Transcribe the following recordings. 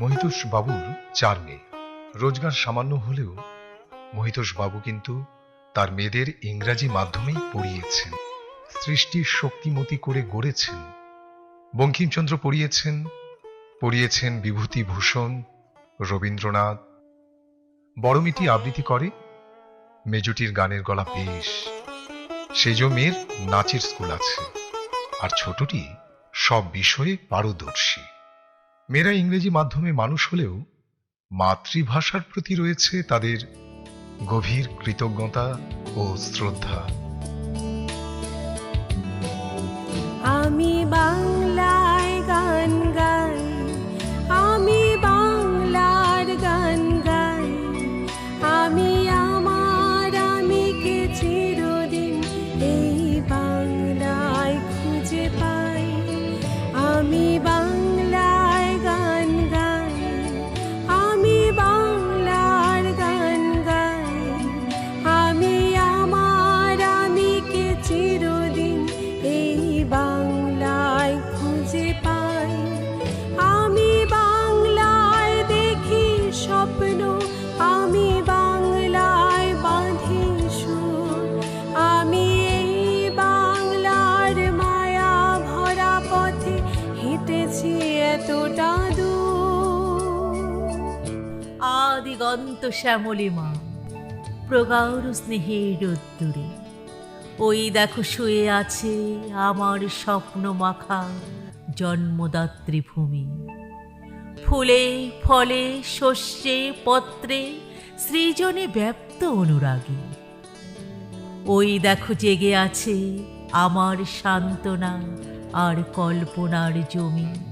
মহিতোষ বাবুর চার মেয়ে। রোজগার সামান্য হলেও মহিতোষ বাবু কিন্তু তার মেয়েদের ইংরাজি মাধ্যমেই পড়িয়েছেন। সৃষ্টির শক্তিমতি করে গড়েছেন। বঙ্কিমচন্দ্র পড়িয়েছেন। পড়িয়েছেন বিভূতিভূষণ, রবীন্দ্রনাথ। বড়মিটি আবৃত্তি করে মেজুটির গানের গলা বেশ। সেজ মেয়ের নাচের স্কুল আছে। আর ছোটটি সব বিষয়ে পারদর্শী। মেয়েরা ইংরেজি মাধ্যমে মানুষ হলেও মাতৃভাষার প্রতি রয়েছে তাদের গভীর কৃতজ্ঞতা ও শ্রদ্ধা। আমি বাংলায় আদিগন্ত শ্যামলিমা প্রগাঢ় স্নেহের রোদ্দুরে। ওই দেখো শুয়ে আছে আমার স্বপ্ন মাখা জন্মদাত্রী ভূমি। ফুলে, ফলে, শস্যে, পত্রে, সৃজনে ব্যপ্ত অনুরাগী। ওই দেখো জেগে আছে আমার সান্ত্বনা আর কল্পনার জমি।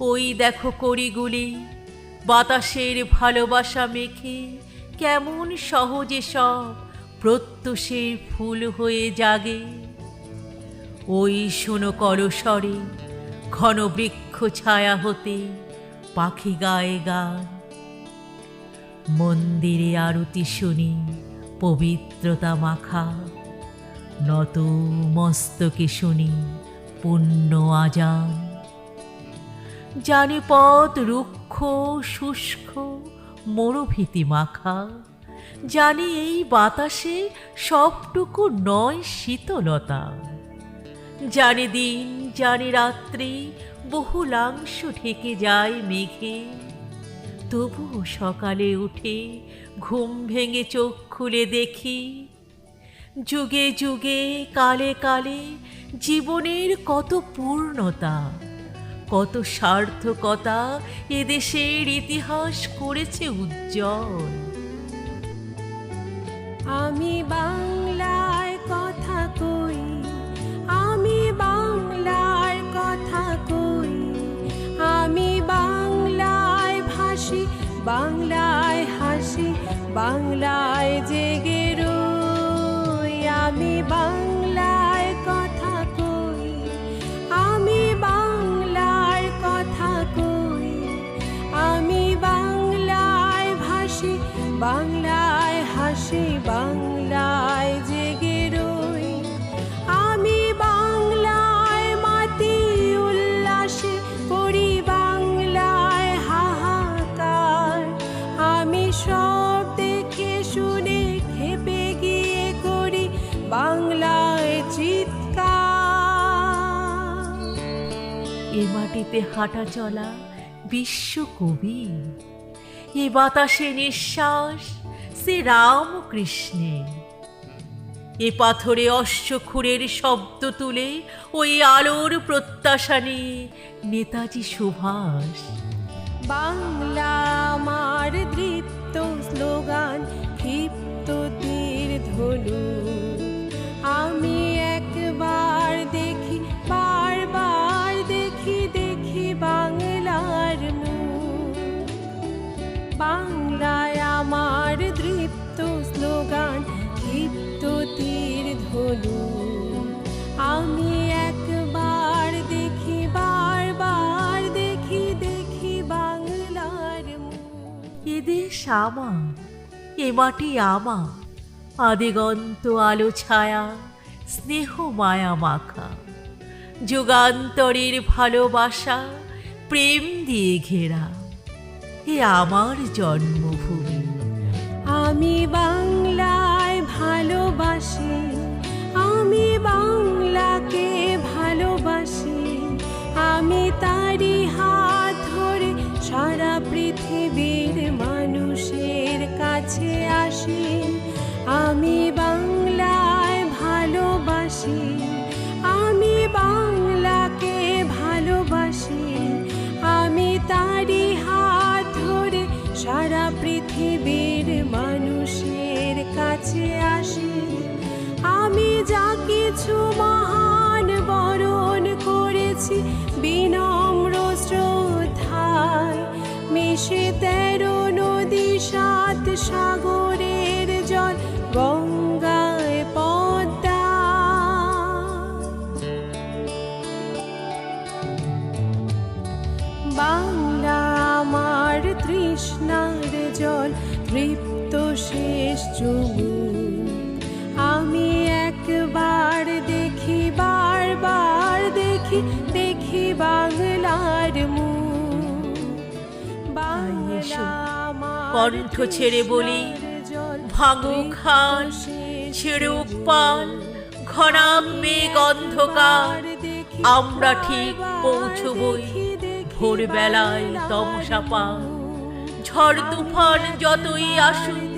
ওই দেখো করিগুলি বাতাসের ভালোবাসা মেখে কেমন সহজে সব প্রত্যুষের ফুল হয়ে জাগে। ওই শোনো করস্বরে ঘন বৃক্ষ ছায়া হতে পাখি গায়ে গান মন্দিরে আরতি শুনি পবিত্রতা মাখা। নত মস্তকে শুনি পুণ্য আজান। জানি পথ রুক্ষ, শুষ্ক, মরুভীতি মাখা। জানি এই বাতাসে সবটুকু নয় শীতলতা। জানি দিন, জানি রাত্রি বহুলাংশ ঢেকে যায় মেঘে। তবুও সকালে উঠে ঘুম ভেঙে চোখ খুলে দেখি, যুগে যুগে, কালে কালে জীবনের কত পূর্ণতা। কত সার্থকতা এদেশের ইতিহাস করেছে উজ্জ্বল। আমি বাংলায় কথা কই, আমি বাংলার কথা কই, আমি বাংলায় ভাসি, বাংলায় হাসি, বাংলায় এ মাটিতে হাঁটা চলা বিশ্বকবি এ বাতাসে নিঃশ্বাস শ্রী রামকৃষ্ণের। এ পাথরে অশ্বক্ষুরের শব্দ তুলে ওই আলোর প্রত্যাশা নিয়ে নেতাজি সুভাষ। বাংলা আমার দৃপ্ত স্লোগান, ক্ষিপ্ত তীর ধনু আমার এ মাটি আমার আদিগন্ত আলো ছায়া, স্নেহ মায়া মাখা। যুগান্তরের ভালোবাসা প্রেম দিয়ে ঘেরা, এ আমার জন্মভূমি। আমি বাংলায় ভালোবাসি, আমি বাংলাকে তৃপ্ত শেষ চুমুক আমি একবার দেখি বারবার দেখি দেখি বাংলার বাংলা কণ্ঠ ছেড়ে বলি, ভাঙো খাল শেষ ছেড়ুক পাল ঘনাক মেঘ অন্ধকার আমরা ঠিক পৌঁছবই ভোরবেলায় তমসা পার ঝড় তুফান যতই আসুক,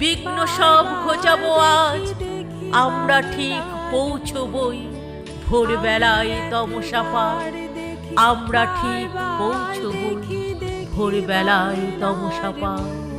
বিঘ্ন সব ঘোচাবো আজ। আমরা ঠিক পৌঁছবই ভোরবেলায় তমসা পার। আমরা ঠিক পৌঁছবই ভোরবেলায় তমসা পার।